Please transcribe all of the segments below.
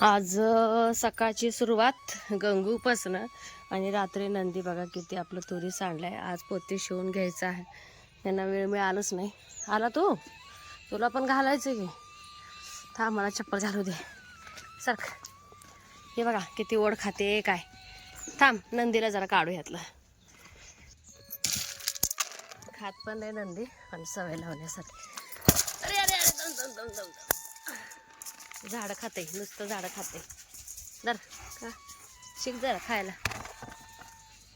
आज सकाळची सुरुवात गंगूपासनं आणि रात्री नंदी बघा किती आपलं तुरी सांडलाय. आज पोती शिवून घ्यायचं आहे. त्यांना वेळ मिळालंच नाही. आला तू? तुला पण घालायचं की? थांब मला चप्पल घालू दे. सरक हे बघा किती ओढ खाते काय? थांब नंदीला जरा काढू यातलं. खात पण नाही नंदी पण सवय लावण्यासाठी. अरे अरे अरे दम दम दम दम. झाडं खाते नुसतं झाडं खाते. दर का शिक जरा खायला.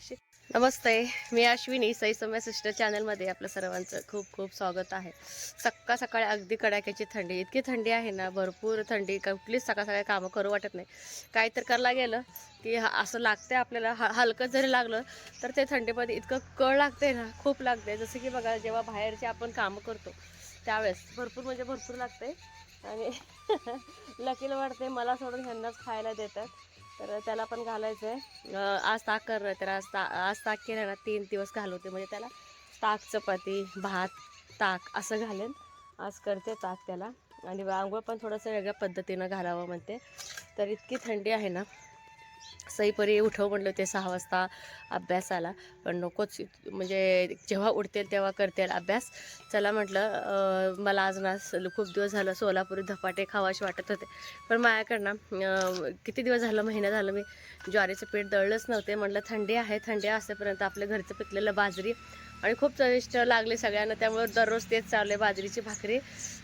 शिक. नमस्ते मी अश्विनी सई सिस्टर चॅनलमध्ये आपलं सर्वांचं खूप खूप स्वागत आहे. सकाळ सकाळी अगदी कडाक्याची थंडी. इतकी थंडी आहे ना भरपूर थंडी. कुठलीच सकाळ सकाळी कामं करू वाटत नाही. काही तर करायला गेलं की असं लागते आपल्याला. ह हलकं जरी लागलं तर ते थंडीमध्ये इतकं कळ लागते ना खूप लागते जसं की बघा जेव्हा बाहेरचे आपण कामं करतो त्यावेळेस भरपूर म्हणजे भरपूर लागते आणि लकीला वाटते मला सोडून ह्यांनाच खायला देतात. तर त्याला पण घालायचं आहे आज ताक कर तर आज ता आज ताक केलं ना तीन दिवस घालवते म्हणजे त्याला ताक चपाती भात ताक असं घालेन. आज करते ताक त्याला. आणि आंघोळ पण थोडंसं वेगळ्या पद्धतीनं घालावं म्हणते. तर इतकी थंडी आहे ना सईपरी उठव म्हणलं ते सहा वाजता अभ्यासाला पण नकोच म्हणजे जेव्हा उठतील तेव्हा करतील अभ्यास. चला म्हटलं मला आज ना खूप दिवस झालं सोलापुरी धपाटे खावाशी वाटत होते. पण माझ्याकडनं किती दिवस झालं महिना झालं मी ज्वारीचं पीठ दळलंच नव्हते. म्हटलं थंडी आहे थंडी असेपर्यंत आपलं घरचं पिकलेलं बाजरी आणि खूप चविष्ट लागले सगळ्यांना. त्यामुळे दररोज तेच चालले बाजरीची भाकरी.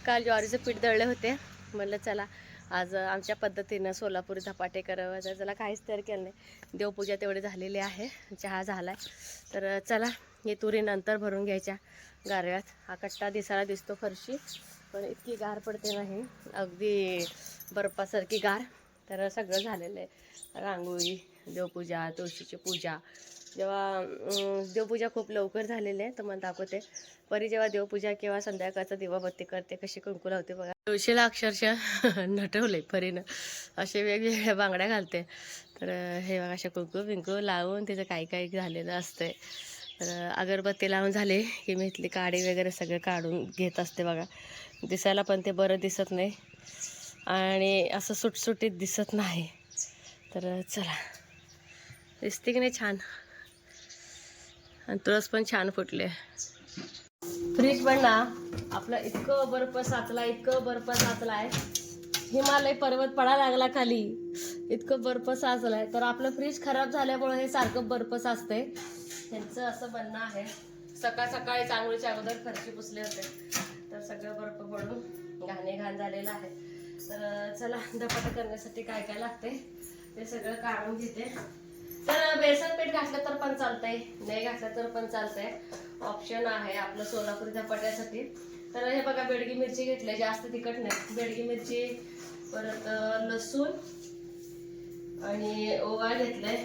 काल ज्वारीचं पीठ दळले होते. म्हटलं चला आज आमच्या पद्धतीनं सोलापुरी धपाटे करावं त्याला काहीच तयार केलं नाही. देवपूजा तेवढी झालेली आहे. चहा झाला आहे तर चला हे तुरी नंतर भरून घ्यायच्या गारव्यात. हा कट्टा दिसायला दिसतो फरशी पण इतकी गार पडते नाही अगदी बर्फासारखी गार. तर सगळं झालेलं आहे. रांगोळी देवपूजा तुळशीची पूजा. जेव्हा देवपूजा खूप लवकर झालेली आहे तर मला दाखवते. परी जेव्हा देवपूजा किंवा संध्याकाळचा दिवाबत्ती करते कशी कुंकू लावते बघा. तुळशीला अक्षरशः नटवले परीनं. असे वेगवेगळ्या बांगड्या घालते. तर हे बघा अशा कुंकू बिंकू लावून तिचं काही काही झालेलं असते तर अगरबत्ती लावून झाले की मी इथली काडी वगैरे सगळं काढून घेत असते बघा. दिसायला पण ते बरं दिसत नाही. आणि असं सुटसुटीत दिसत नाही. तर चला. दिसते की नाही छान? आणि तुळस पण छान फुटले. फ्रीज पण ना आपलं इतकं बर्फ साचला इतकं बर्फ साचलाय. हिमालय पर्वत पडा लागला खाली. इतकं बर्फ साचलाय. तर आपलं फ्रीज खराब झाल्यामुळे हे सारखं बर्फ साचते त्यांचं असं म्हणणं आहे. सकाळ सकाळी चांगलीच्या अगोदर फरशी पुसले होते. तर सगळं बर्फ पडून घाणे घाण झालेलं आहे. तर चला धपाटा करण्यासाठी काय काय लागते ते सगळं काढून घेते. तर बेसन पीठ घातलं तर पण चालतंय. नाही घातलं तर पण चालतंय. ऑप्शन आहे आपलं सोलापूर झपाट्यासाठी. तर हे बघा बेडगी मिरची घेतली जास्त तिखट नाही. बेडगी मिरची परत लसूण आणि ओवा घेतलाय.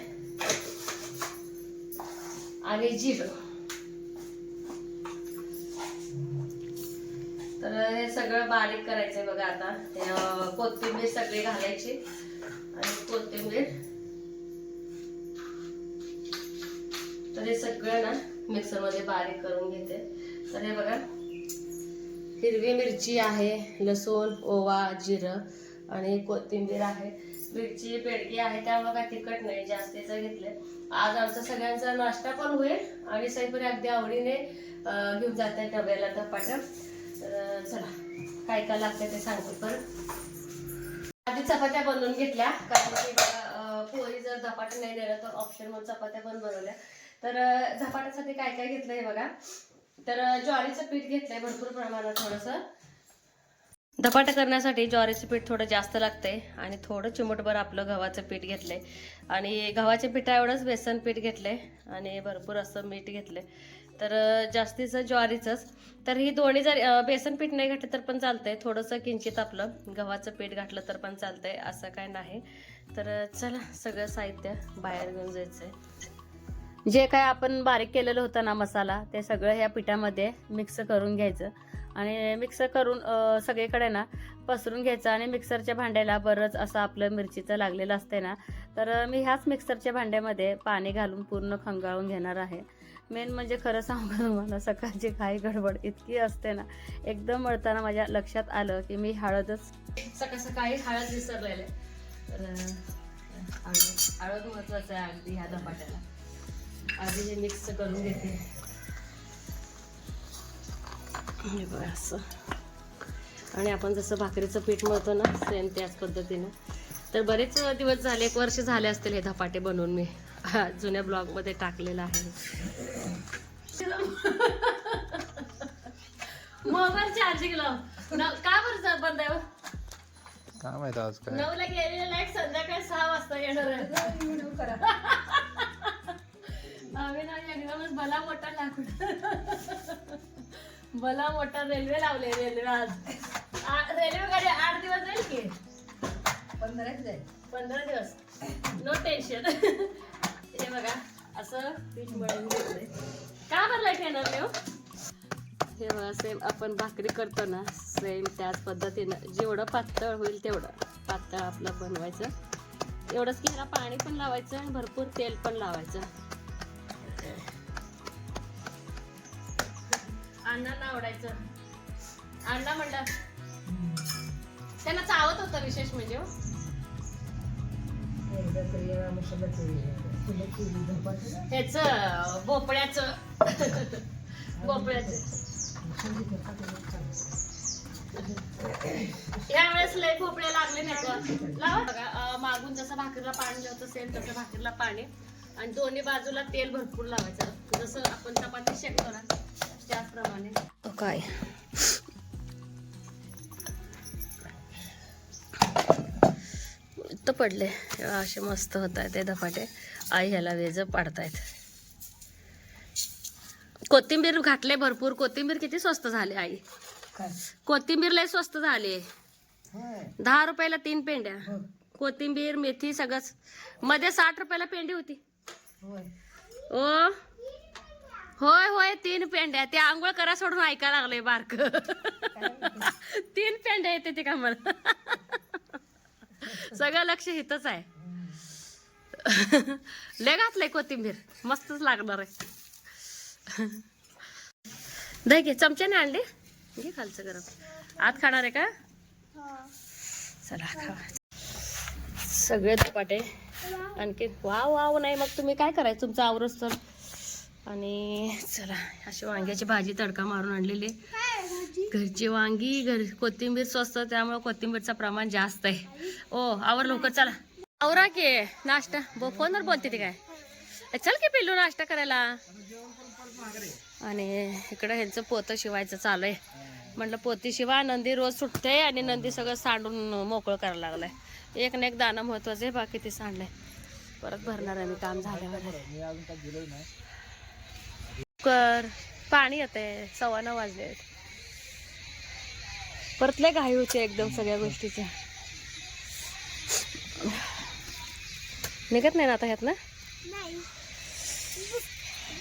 आणि जिरं. तर हे सगळं बारीक करायचंय बघा आता. कोथिंबीर सगळी घालायची. आणि कोथिंबीर तर हे सगळं ना मिक्सरमध्ये बारीक करून घेते. तर हे बघा हिरवी मिरची आहे लसूण ओवा जिरं आणि कोथिंबीर आहे. मिरची पेडकी आहे त्यामुळे काय तिखट नाही जास्तीचं घेतलं आज आमचा सगळ्यांचा नाश्ता पण होईल आणि सैपरी अगदी आवडीने घेऊन जात आहे डब्याला धपाट्या तर चला काय काय लागतं ते सांगते परत. आधी चपात्या बनवून घेतल्या कारण की पोळी जर धपाटा नाही दिला तर ऑप्शन म्हणून चपात्या पण बनवल्या. तर झपाट्यासाठी काय काय घेतलंय बघा. तर ज्वारीचं पीठ घेतलंय भरपूर प्रमाणात थोडंसं. धपाटा करण्यासाठी ज्वारीचं पीठ थोडं जास्त लागतंय आणि थोडं चिमटभर आपलं गव्हाचं पीठ घेतलंय. आणि गव्हाच्या पिठा एवढंच बेसन पीठ घेतलंय आणि भरपूर असं मीठ घेतलंय. तर जास्तीचं ज्वारीचंच. तर ही दोन्ही जर बेसन पीठ नाही घातलं तर पण चालतंय. थोडंसं किंचित आपलं गव्हाचं पीठ घातलं तर पण चालतंय. असं काय नाही. तर चला सगळं साहित्य बाहेर घेऊन जायचंय. जे काय आपण बारीक केलेलं होतं ना मसाला ते सगळं ह्या पिठामध्ये मिक्स करून घ्यायचं. आणि मिक्स करून सगळीकडे ना पसरून घ्यायचं आणि मिक्सरच्या भांड्याला बरंच असं आपलं मिरचीचं लागलेलं असते ना तर मी ह्याच मिक्सरच्या भांड्यामध्ये पाणी घालून पूर्ण खंगाळून घेणार आहे. मेन म्हणजे खरं सांगू तुम्हाला सकाळची काही गडबड इतकी असते ना एकदम मळताना माझ्या लक्षात आलं की मी हळदच सकाळ सकाळी हळद विसरलेले. तर हळद हळद महत्वाचं आहे अगदी ह्या धपाट्याला. आधी हे मिक्स करून घेते. हे बघा असं. आणि आपण जसं भाकरीचं पीठ मळतो ना सेम त्याच पद्धतीनं. तर बरेच दिवस झाले एक वर्ष झाले असतील हे धपाटे बनवून मी. जुन्या ब्लॉगमध्ये टाकलेलं आहे. मोबाईल चार्जिंग लाव. न- का बरं बंद आहे हो? काय माहीत आज काय. नऊला गेलेला लाइट संध्याकाळी सहा वाजता येणार आहे. आम्ही ना एकदमच भला मोठा लाकूड भला मोठा रेल्वे लावले रेल्वे आज. रेल्वे गाडी आठ दिवस जाईल की? पंधरा दिवस. नो टेन्शन हे बघा असं पीठ मळून घेतलंय. का भरलाय येणार नाही हो? हे बघा सेम आपण भाकरी करतो ना सेम त्याच पद्धतीनं जेवढं पातळ होईल तेवढं पातळ आपलं बनवायचं. एवढंच की ह्याला पाणी पण लावायचं आणि भरपूर तेल पण लावायचं. अण्णांना आवडायचं. अण्णा म्हणलं त्यांना चावत होतं विशेष म्हणजे हो. ह्याच भोपळ्याचं. भोपळ्याचं. यावेळेस लय भोपळे लागले नाही लावा. बघा मागून जसं भाकरीला पाणी लावतो सेम तसं भाकरीला पाणी. आणि दोन्ही बाजूला तेल भरपूर लावायचं. जसं आपण चपाती शेकतो ना त्याचप्रमाणे. काय? तर पडले. असे मस्त होत आहेत ते धपाटे. आई ह्याला वेज पाडतायत. कोथिंबीर घातले भरपूर. कोथिंबीर किती स्वस्त झाली आई? कोथिंबीर लय स्वस्त झाली. दहा रुपयाला तीन पेंड्या. कोथिंबीर मेथी सगळंच. मध्ये साठ रुपयाला पेंडी होती. ओ होय होय तीन पेंड्या ते आंघोळ करा सोडून ऐकायला लागले बारक. तीन पेंड्या येते ते का मला सगळं लक्ष हितच आहे. लय घातलंय कोथिंबीर. मस्तच लागणार आहे. दही घे चमच्याने आणली? घे खालचं गरम. आत खाणार आहे का? चला खावा सगळे धपाटे आणखी वाव वाव नाही मग तुम्ही काय करायचं? तुमचं आवरच तर. आणि चला अशी वांग्याची भाजी तडका मारून आणलेली घरची वांगी घर कोथिंबीर स्वस्त त्यामुळे कोथिंबीरचं प्रमाण जास्त आहे. ओ आवर लवकर चला. आवरा की नाश्ता? बो फोनवर बोलते ती काय? चल की पिल्लू नाश्ता करायला. आणि इकडं ह्यांचं पोतं शिवायचं चालू आहे. म्हटलं पोती शिवा नंदी रोज सुटते आणि नंदी सगळं सांडून मोकळं करायला लागलाय. एक ना एक दाणं महत्वाचं आहे बाकी ते सांडलंय. परत भरणार आहे मी काम झाल्यावर. कर पाणी येते सव्वा नऊ वाजले परत लय घाई होते एकदम सगळ्या गोष्टीच्या निघत नाही ना आता ह्यात ना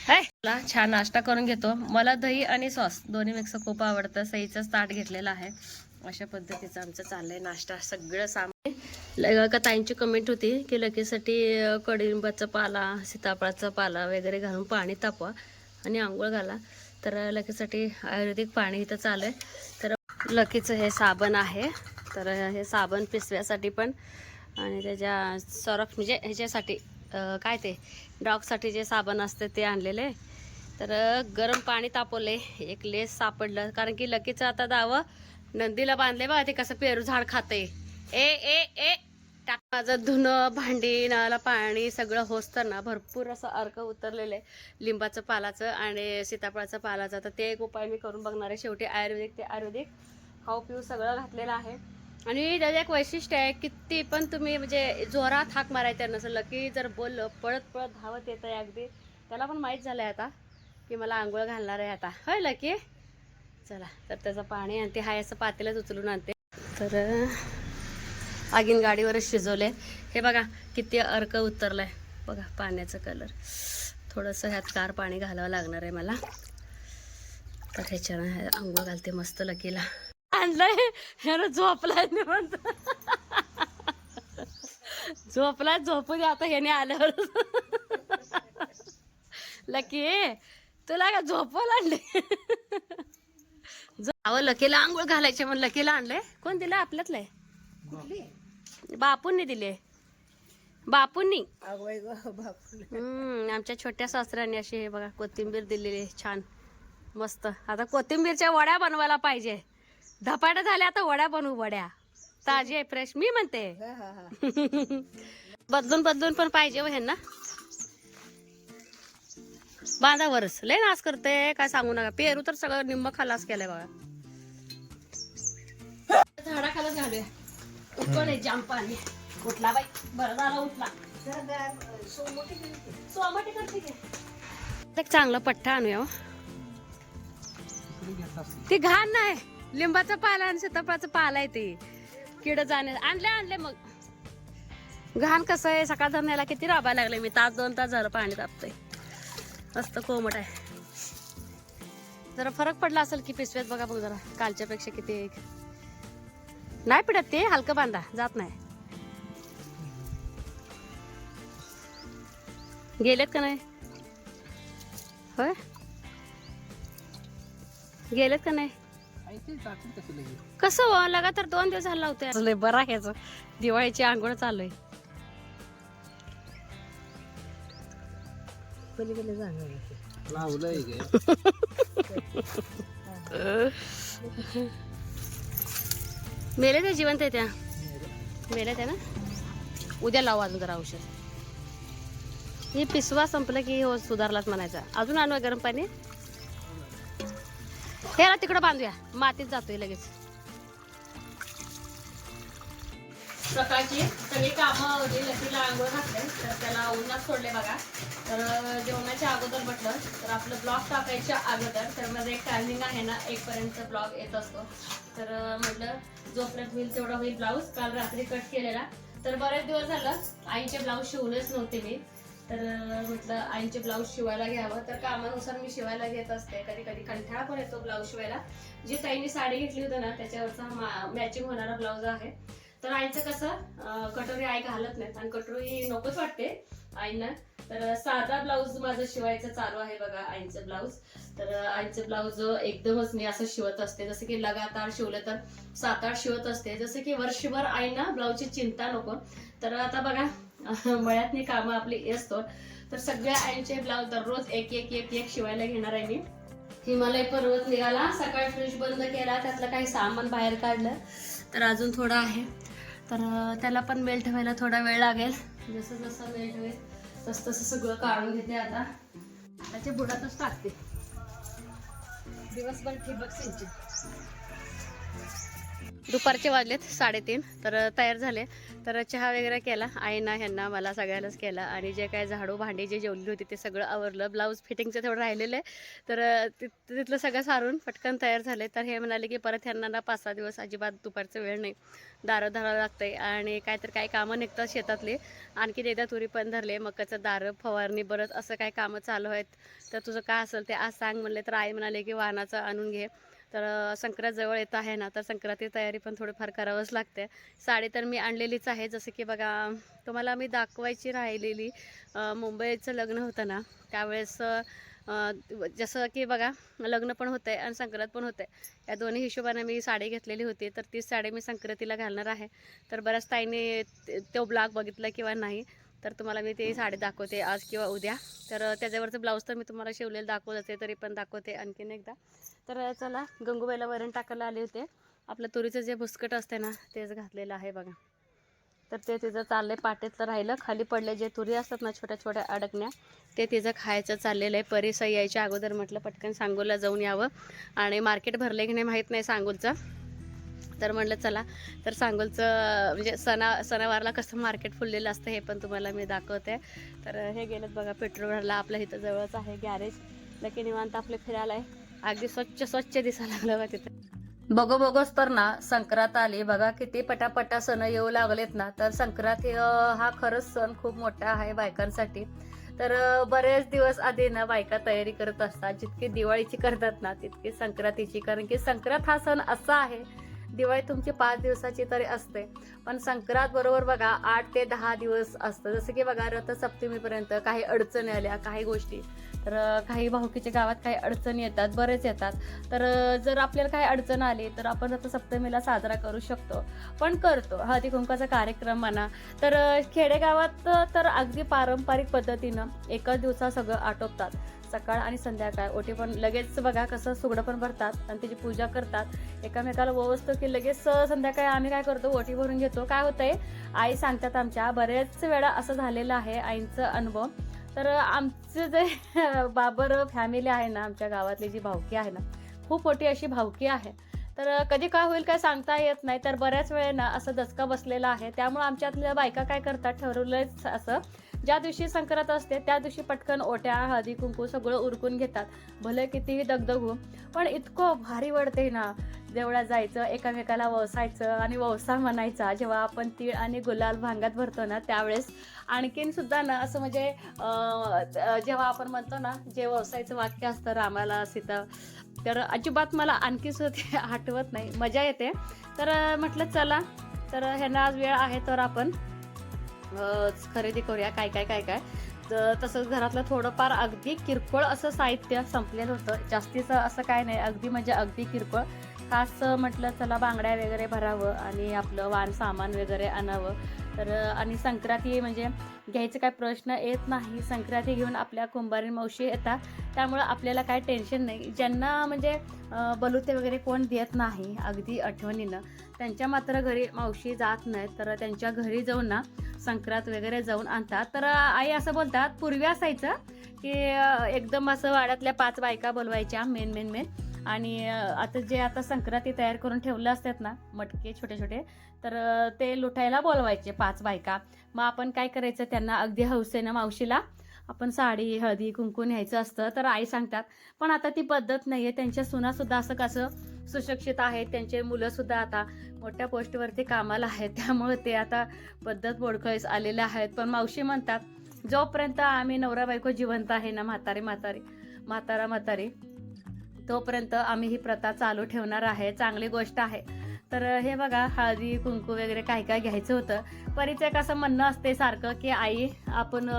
हाय. मला छान नाश्ता करून घेतो. मला दही आणि सॉस दोन्ही मिक्स खूप आवडतं. सईचं ताट घेतलेला आहे. अशा पद्धतीचं आमचं चाललंय नाश्ता. सगळं सामान. ल- का ताईंची कमेंट होती की लगेसाठी कडिंबाचा पाला सीताफळाचा पाला वगैरे घालून पाणी तापवा. आणि आंघोळ घाला. तर लकीसाठी आयुर्वेदिक पाणी इथं चालू आहे. तर लकीचं हे साबण आहे. तर हे साबण पिसव्यासाठी पण आणि त्याच्या सरफ म्हणजे ह्याच्यासाठी काय ते डॉगसाठी जे साबण असते ते आणलेले. तर गरम पाणी तापवले. एक लेस सापडलं. कारण की लकीचं आता दावं नंदीला बांधले बा ते कसं पेरू झाड खाते ए ए ए टाक माझं धुणं भांडी नळाला पाणी सगळं होसतं ना भरपूर असं अर्क उतरलेलं आहे. लिंबाचं पालाचं आणि सीताफळाचं पालाचं. तर ते एक उपाय मी करून बघणार आहे. शेवटी आयुर्वेदिक ते आयुर्वेदिक. खाऊ पिऊ सगळं घातलेलं आहे. आणि त्याचं एक वैशिष्ट्य आहे किती पण तुम्ही म्हणजे जोरात हाक मारायचं नसलं की जर बोललं पळत पळत धावत येतं आहे अगदी. त्याला पण माहीत झालं आहे आता की मला आंघोळ घालणार आहे आता. होय लकी? चला तर त्याचं पाणी आणि ते हाय असं पातेलच उचलून आणते. तर आगीन गाडीवरच शिजवले हे बघा किती अर्क उतरलाय. बघा पाण्याचं कलर थोडंसं ह्यात कार पाणी घालावं लागणार आहे मला. तर ह्याच्यानं आंघोळ घालते मस्त लकीला. आणलंय. ह्यानं झोपलाय निवांत. झोपलाय झोपू दे आता ह्याने आल्यावर लकी तुला का झोपवलं आणले अहो लकीला आंघोळ घालायचे म्हणून लकीला आणलंय. कोण दिलं? आपल्यातलंय. बापूंनी दिले बापूंनी. हम्म, आमच्या छोट्या सासऱ्याने अशी हे बघा कोथिंबीर दिलेली छान. मस्त. आता कोथिंबीरच्या वड्या बनवायला पाहिजे. धपाट्या झाल्या आता वड्या बनवू वड्या. ताजी आहे फ्रेश मी म्हणते. हा हा हा. बदलून बदलून पण पाहिजे हो ह्यांना. बांधावरच लय नाश करते काय सांगू नका. पेरू तर सगळं निम्म खलास केलंय बघा. झाडाखालच घालूया उकळे जाम पाणी. उठला बाई. बरं झाला उठला. सोमाटे करते की. एक चांगला पठ्ठा आणूया हो. ती घाण नाही. लिंबाचा पाला आणि सीताफळाचा पाला आहे ते. किड जाणे आणले आणले मग. घाण कसं आहे? सकाळ धरण्याला किती राबायला लागले? मी तास दोन तास झालं पाणी तापतंय. मस्त कोमट आहे. जरा फरक पडला असेल की पिशव्यात बघा बघ जरा. कालच्या पेक्षा किती एक. नाही पिडत ते हलकं बांधा जात नाही. गेलेत का नाही? होय? गेलेत का नाही? कसं हो? लगातार दोन दिवस झाला होते बरा ह्याच. दिवाळीची आंघोळ चालू आहे लावलंय मेले त्या जिवंत आहे त्या. मेल्या त्या ना? उद्या लावू अजून जरा औषध. हे पिसवा संपलं की हो सुधारलाच म्हणायचा. अजून आणूया गरम पाणी? हे ना तिकडं बांधूया. मातीत जातोय लगेच. सकाळची सगळी कामं आंघोळ घातले तर त्याला उन्हात सोडले बघा. तर जेवणाच्या अगोदर म्हटलं तर आपलं ब्लॉग टाकायच्या अगोदर तर माझं एक टायमिंग आहे ना एकपर्यंत ब्लॉग येत असतो. तर म्हटलं जोपर्यंत होईल तेवढा होईल ब्लाऊज काल रात्री कट केलेला. तर बरेच दिवस झालं आईचे ब्लाऊज शिवलेच नव्हते मी. तर म्हटलं आईचे ब्लाऊज शिवायला घ्यावं. तर कामानुसार मी शिवायला घेत असते. कधी कधी कंठाळा पण येतो ब्लाऊज शिवायला. जी ताईने साडी घेतली होती ना त्याच्यावरचा मॅचिंग होणारा ब्लाऊज आहे. तर आईचं कसं कटोरी आई घालत नाहीत आणि कटोरी नकोच वाटते आईना. तर साधा ब्लाऊज माझं शिवायचं चालू आहे बघा आईचं ब्लाऊज. तर आईचं ब्लाऊज एकदमच मी असं शिवत असते. जसं की लगातार शिवलं तर सात आठ शिवत असते. जसं की वर्षभर आईना ब्लाऊजची चिंता नको. तर आता बघा मळ्यातनी कामं आपली असतो तर सगळ्या आईचे ब्लाऊज दररोज एक एक एक एक शिवायला घेणार आहे मी. हिमालय पर्वत निघाला. सकाळी फ्रीज बंद केला. त्यातलं काही सामान बाहेर काढलं. तर अजून थोडं आहे. तर त्याला पण मेल ठेवायला थोडा वेळ लागेल. जसं जसं मेल ठेवेल तसं तसं सगळं काढून घेते आता. त्याच्या बुडातच टाकते. दिवसभर ठिबक सिंचन. दुपारचे वाजलेत साडेतीन. तर तयार झाले. तर चहा वगैरे केला. आईना ह्यांना मला सगळ्यांनाच केला. आणि जे काय झाडू भांडी जे जेवली होती ते सगळं आवरलं. ब्लाऊज फिटिंगचं थोडं राहिलेलं आहे. तर तिथलं सगळं सारून पटकन तयार झाले. तर हे म्हणाले की परत ह्यांना ना पाच सहा दिवस अजिबात दुपारचं वेळ नाही. दारं धरावं लागतंय. आणि काहीतरी काही कामं निघतात शेतातले. आणखी एकदा तुरी पण धरले. मकाचं दारं फवारणी बरंच असं काय कामं चालू आहेत. तर तुझं काय असेल ते आज सांग म्हणले. तर आई म्हणाले की वाहनाचं आणून घे. तर संक्रांत जवळ येत आहे ना तर संक्रांती तयारी पण थोडीफार करावंच लागते. साडी तर मी आणलेलीच आहे जसं की बघा तुम्हाला मी दाखवायची राहिलेली मुंबईचं लग्न होतं ना त्यावेळेस जसं की बघा लग्न पण होतं आहे आणि संक्रांत पण होतं आहे या दोन्ही हिशोबाने मी साडी घेतलेली होती तर तीच साडी मी संक्रांतीला घालणार आहे. तर बऱ्याच ताईने तो ब्लॉग बघितला किंवा नाही तर तुम्हाला मी ते साडी दाखवते आज किंवा उद्या. तर त्याच्यावरचं ब्लाऊज तर मी तुम्हाला शिवलेलं दाखवत असते तरी पण दाखवते आणखीन एकदा. तर चला गंगूबाईला वरण टाकायला आले होते. आपलं तुरीचं जे भुसकट असते ना तेच घातलेलं आहे बघा. तर ते तिचं चाललंय पाटेतलं राहिलं. खाली पडले जे तुरी असतात ना छोट्या छोट्या अडकण्या ते तिचं खायचं चाललेलं आहे. परिसर यायच्या अगोदर म्हटलं पटकन सांगोला जाऊन यावं. आणि मार्केट भरले की नाही माहीत नाही सांगोलचं. तर म्हटलं चला. तर सांगोलचं म्हणजे सणा सणावारला कसं मार्केट फुललेलं असतं हे पण तुम्हाला मी दाखवते. तर हे गेलेत बघा पेट्रोल भरला आपल्या इथं जवळच आहे गॅरेज. लकी निवांत आपले फिरायला आहे. अगदी स्वच्छ स्वच्छ दिसायला लागलं बघा तिथं. बघो बघोच तर ना संक्रांत आली. बघा किती पटापटा सण येऊ लागलेत ना. तर संक्रांत हा खरंच सण खूप मोठा आहे बायकांसाठी. तर बरेच दिवस आधी ना बायका तयारी करत असतात. जितकी दिवाळीची करतात ना तितकी संक्रांतीची. कारण की संक्रांत हा सण असा आहे दिवाळी तुमची पाच दिवसाची तरी असते. पण संक्रांत बरोबर बघा आठ ते दहा दिवस असतं. जसं की बघा रथसप्तमीपर्यंत काही अडचणी आल्या काही गोष्टी. तर काही भाऊकीच्या गावात काही अडचणी येतात बरेच येतात. तर जर आपल्याला काही अडचण आली तर आपण रथसप्तमीला साजरा करू शकतो. पण करतो. हळदी कुंकाचा कार्यक्रम म्हणा. तर खेडेगावात तर अगदी पारंपरिक पद्धतीनं एकाच दिवसा सगळं आटोपतात. सकाळ आणि संध्याकाळ. ओटी पण लगेच बघा कसं सुगडं पण भरतात आणि त्याची पूजा करतात. एकामेकाला ववसतो की लगेच संध्याकाळी आम्ही काय करतो? ओटी भरून घेतो. काय होतंय? आई सांगतात आमच्या बरेच वेळा असं झालेलं आहे आईंचं अनुभव. तर आमचं जे बाबर फॅमिली आहे ना आमच्या गावातली जी भावकी आहे ना खूप मोठी अशी भावकी आहे. तर कधी काय होईल काय सांगता येत नाही तर बऱ्याच वेळेला असं दचका बसलेला आहे. त्यामुळे आमच्यातल्या बायका काय करतात? ठरवलंच असं. ज्या दिवशी संक्रांत असते त्या दिवशी पटकन ओट्या हळदी कुंकू सगळं उरकून घेतात. भले कितीही दगदगू पण इतकं भारी वाटते ना. देवळात जायचं एकामेकाला वसायचं आणि वसा म्हणायचा. जेव्हा आपण तीळ आणि गुलाल भांगात भरतो ना त्यावेळेस आणखीन सुद्धा ना असं म्हणजे जेव्हा आपण म्हणतो ना जे वसायचं वाक्य असतं रामाला सीता तर अजिबात मला आणखी सुद्धा आठवत नाही. मजा येते. तर म्हटलं चला तर ह्यांना आज वेळ आहे तर आपण खरेदी करूया काय काय काय काय. तर तसंच घरातलं थोडंफार अगदी किरकोळ असं साहित्य संपलेलं होतं. जास्तीचं असं काय नाही अगदी म्हणजे अगदी किरकोळ. खास म्हटलं चला बांगड्या वगैरे भरावं आणि आपलं वाण सामान वगैरे आणावं. तर आणि संक्रांती म्हणजे घ्यायचं काय प्रश्न येत नाही. संक्रांती घेऊन आपल्या कुंभारी मावशी येतात. त्यामुळं आपल्याला काय टेन्शन नाही. ज्यांना म्हणजे बलुते वगैरे कोण देत नाही अगदी आठवणीनं. त्यांच्या मात्र घरी मावशी जात नाहीत तर त्यांच्या घरी जाऊन ना संक्रांत वगैरे जाऊन आणतात. तर आई असं बोलतात पूर्वी असायचं की एकदम असं वाड्यातल्या पाच बायका बोलवायच्या मेन मेन मेन. आणि आता जे आता संक्रांती तयार करून ठेवलं असतात ना मटके छोटे छोटे तर ते लुटायला बोलवायचे पाच बायका. मग आपण काय करायचं त्यांना अगदी हौसेनं मावशीला आपण साडी हळदी कुंकू न्यायचं असतं तर आई सांगतात पण आता ती पद्धत नाही आहे त्यांच्या सुनासुद्धा असं कसं सुशिक्षित आहेत त्यांचे मुलंसुद्धा आता मोठ्या पोस्टवरती कामाला आहेत. त्यामुळे ते आता पद्धत बोडखळीस आलेले आहेत. पण मावशी म्हणतात जोपर्यंत आम्ही नवरा बायको जिवंत आहे ना म्हातारी म्हातारी म्हातारा म्हातारी तोपर्यंत आम्ही ही प्रथा चालू ठेवणार आहे. चांगली गोष्ट आहे. तर हे बघा हळदी कुंकू वगैरे काय काय घ्यायचं होतं. परिचय असं म्हणणं असते सारखं की आई आपण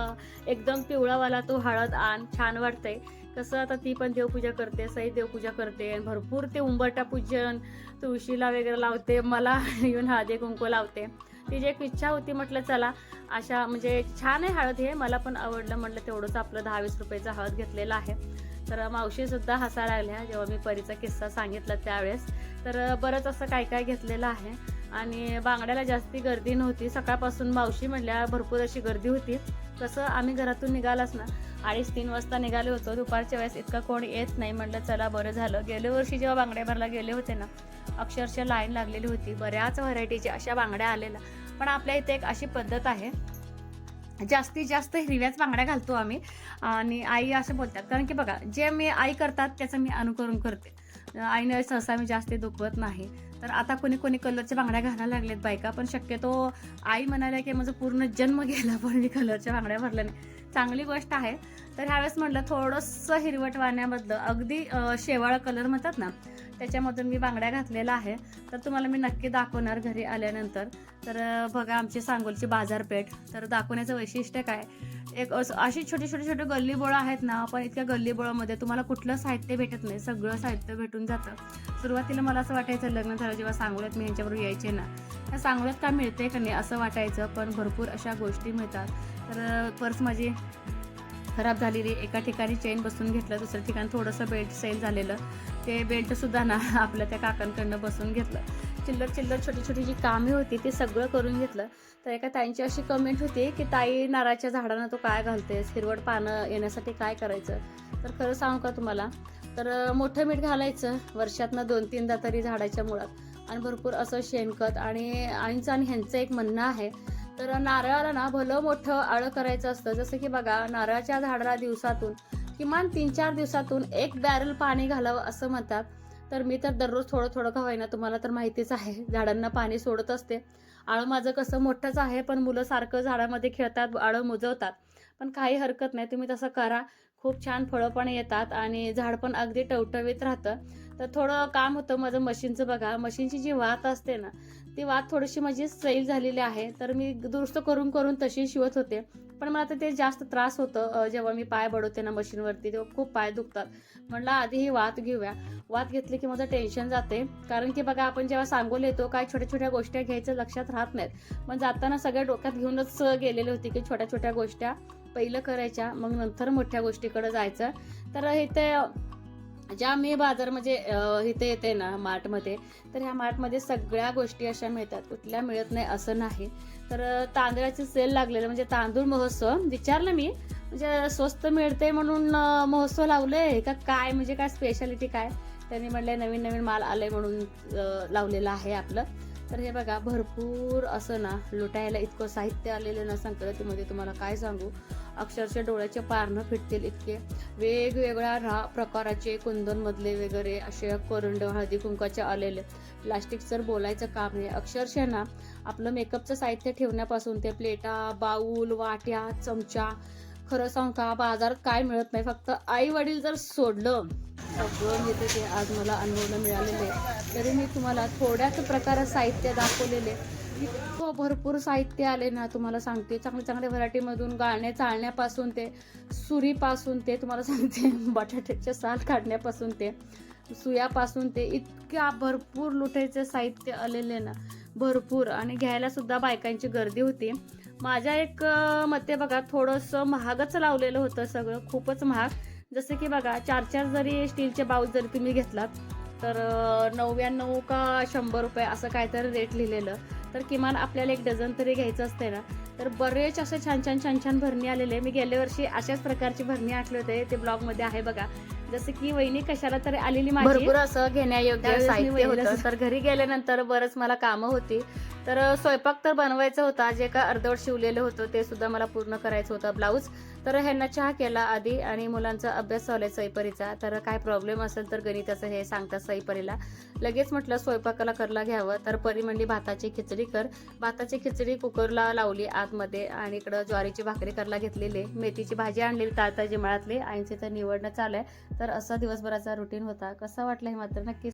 एकदम पिवळावाला तू हळद आण छान वाटते कसं आता ती पण देवपूजा करते सई देवपूजा करते आणि भरपूर ते उंबरटा पूजन तुळशीला वगैरे लावते मला येऊन हळदी कुंकू लावते. तिची एक इच्छा होती म्हटलं चला अशा म्हणजे छान आहे हळद हे मला पण आवडलं म्हटलं तेवढंच आपलं दहा वीस रुपयाचं हळद घेतलेलं आहे. तर मावशीसुद्धा हसा लागल्या जेव्हा मी परीचा किस्सा सांगितला त्यावेळेस. तर बरंच असं काय काय घेतलेलं आहे. आणि बांगड्याला जास्ती गर्दी नव्हती. सकाळपासून मावशी म्हणल्या भरपूर अशी गर्दी होती. तसं आम्ही घरातून निघालाच ना अडीच तीन वाजता निघाले होतो. दुपारच्या वेळेस इतकं कोण येत नाही म्हटलं चला बरं झालं. गेल्या वर्षी जेव्हा बांगड्या भरला गेले होते ना अक्षरशः लाईन लागलेली होती. बऱ्याच व्हरायटीच्या अशा बांगड्या आलेल्या. पण आपल्या इथे एक अशी पद्धत आहे जास्तीत जास्त हिरव्याच बांगड्या घालतो आम्ही. आणि आई असं बोलतात कारण की बघा जे मी आई करतात त्याचं मी अनुकरण करते. आईने सहसा मी जास्त दुखवत नाही. तर आता कोणी कोणी कलरच्या बांगड्या घालायला लागलेत बायका पण शक्यतो आई म्हणाल्या की माझा पूर्ण जन्म गेला पण मी कलरच्या बांगड्या भरल्या नाही. चांगली गोष्ट आहे. तर ह्यावेळेस म्हटलं थोडंसं हिरवट वाण्यामधलं अगदी शेवाळ कलर म्हणतात ना त्याच्यामधून मी बांगड्या घातलेला आहे. तर तुम्हाला मी नक्की दाखवणार घरी आल्यानंतर. तर बघा आमची सांगोलची बाजारपेठ. तर दाखवण्याचं वैशिष्ट्य काय? एक असं- अशी छोटी छोटी छोटी गल्लीबोळं आहेत ना पण इतक्या गल्लीबोळामध्ये तुम्हाला कुठलं साहित्य भेटत नाही. सगळं साहित्य भेटून जातं. सुरुवातीला मला असं वाटायचं लग्न झालं जेव्हा सांगोल्यात मी यांच्याबरोबर यायचे ना. त्या सांगोल्यात काय मिळते का नाही असं वाटायचं पण भरपूर अशा गोष्टी मिळतात. तर पर्स माझी खराब झालेली. एका ठिकाणी चेन बसून घेतलं दुसऱ्या ठिकाणी थोडंसं बेल्ट सेल झालेलं. ते बेल्टसुद्धा ना आपल्या त्या काकांकडनं बसून घेतलं. चिल्लर चिल्लर छोटी छोटी जी कामे होती ते सगळं करून घेतलं. तर एका ताईंची अशी कमेंट होती की ताई नारळाच्या झाडांना तू काय घालतेस? हिरवड पानं येण्यासाठी काय करायचं? तर खरं सांगू का तुम्हाला? तर मोठं मीठ घालायचं. वर्षातनं दोन तीनदा तरी झाडाच्या मुळात. आणि भरपूर असं शेणखत आणि आईंचं आणि ह्यांचं एक म्हणणं आहे तर नारळाला ना भलं मोठं आळं करायचं असतं. जसं की बघा नारळाच्या झाडाला दिवसातून किमान तीन चार दिवसातून एक बॅरल पाणी घालावं असं म्हणतात. तर मी तर दररोज थोडं थोडं का होईना तुम्हाला तर माहितीच आहे झाडांना पाणी सोडत असते. आळं माझं कसं मोठंच आहे पण मुलं सारखं झाडामध्ये खेळतात आळं मुजवतात. पण काही हरकत नाही तुम्ही तसं करा. खूप छान फळं पण येतात आणि झाड पण अगदी टवटवीत राहतं. तर थोडं काम होतं माझं मशीनचं बघा. मशीनची जी वात असते ना ती वात थोडीशी माझी सैल झालेली आहे. तर मी दुरुस्त करून करून तशी शिवत होते. पण मला आता ते जास्त त्रास होतं जेव्हा मी पाय बडवते ना मशीनवरती तेव्हा खूप पाय दुखतात. म्हणलं आधी ही वात घेऊया. वात घेतली की माझं टेन्शन जाते. कारण की बघा आपण जेव्हा सांगोल येतो काय छोट्या छोट्या गोष्टी घ्यायच्या लक्षात राहत नाहीत. मग जाताना सगळ्या डोक्यात घेऊनच गेलेले होते की छोट्या छोट्या गोष्टी पहिलं करायच्या मग नंतर मोठ्या गोष्टीकडे जायचं. तर हे ते ज्या मी बाजार म्हणजे इथे येते ना मार्टमध्ये तर ह्या मार्टमध्ये सगळ्या गोष्टी अशा मिळतात. कुठल्या मिळत नाही असं नाही. तर अं, तांदळाचे सेल लागलेलं म्हणजे तांदूळ महोत्सव विचारलं मी म्हणजे स्वस्त मिळते म्हणून महोत्सव लावले का काय म्हणजे काय स्पेशालिटी काय? त्यांनी म्हणले नवीन नवीन माल आले म्हणून लावलेलं आहे आपलं. तर हे बघा भरपूर असं ना लुटायला इतकं साहित्य आलेलं ना संक्रांतीमध्ये तुम्हाला काय सांगू? अक्षरशः डोळ्याचे पारणं फिटतील इतके. वेगवेगळ्या रा प्रकाराचे कुंदनमधले वगैरे असे करंड हळदी कुंकाचे आलेले. प्लास्टिक तर बोलायचं काम नाही. अक्षरशः ना आपलं मेकअपचं साहित्य ठेवण्यापासून ते प्लेटा बाऊल वाट्या चमचा खरं सांग का बाजारात काय मिळत नाही. फक्त आई वडील जर सोडलं सगळं येते ते आज मला अनुभवलं मिळालेले तरी मी तुम्हाला थोड्याच प्रकारात साहित्य दाखवलेले हो भरपूर साहित्य आले ना तुम्हाला सांगते. चांगल्या चांगल्या व्हरायटीमधून गाळणे चालण्यापासून ते सुरीपासून ते तुम्हाला सांगते. बटाट्याचे साल काढण्यापासून ते सुयापासून ते इतक्या भरपूर लुटायचे साहित्य आलेले ना. भरपूर. आणि घ्यायला सुद्धा बायकांची गर्दी होती. माझ्या एक मते बघा थोडंसं महागच लावलेलं होतं सगळं खूपच महाग. जसं की बघा चार चार जरी स्टीलचे बाऊल जरी तुम्ही घेतलात तर नव्याण्णव का शंभर रुपये असं काहीतरी रेट लिहिलेलं. तर किमान आपल्याला एक डझन तरी घ्यायचं असते ना. तर बरेच असे छान छान छान छान भरणी आलेले मी गेल्या वर्षी अशाच प्रकारची भरणी आठले होते. ते ब्लॉगमध्ये आहे बघा. जसं की वहिनी कशाला तरी आलेली माझी. भरपूर असं घेण्यायोग्य साहित्य होतं. तर घरी गेल्यानंतर बरंच मला कामं होती. तर स्वयंपाक तर बनवायचा होता. जे काय अर्धवट शिवलेलं होतं ते सुद्धा मला पूर्ण करायचं होतं ब्लाऊज. तर ह्यांना चहा केला आधी आणि मुलांचा अभ्यास चालू आहे सईपरीचा. तर काय प्रॉब्लेम असेल तर गणिताचं हे सांगतात सईपरीला. लगेच म्हटलं स्वयंपाकाला करला घ्यावं. तर परी म्हणली भाताची खिचडी कर. भाताची खिचडी कुकरला लावली आतमध्ये आणि इकडं ज्वारीची भाकरी करला घेतलेली. मेथीची भाजी आणलेली ताळताजी मळातली. आईंचे तर निवडणं चालू आहे. तर असा दिवसभराचा रुटीन होता. कसा वाटला हे मात्र नक्की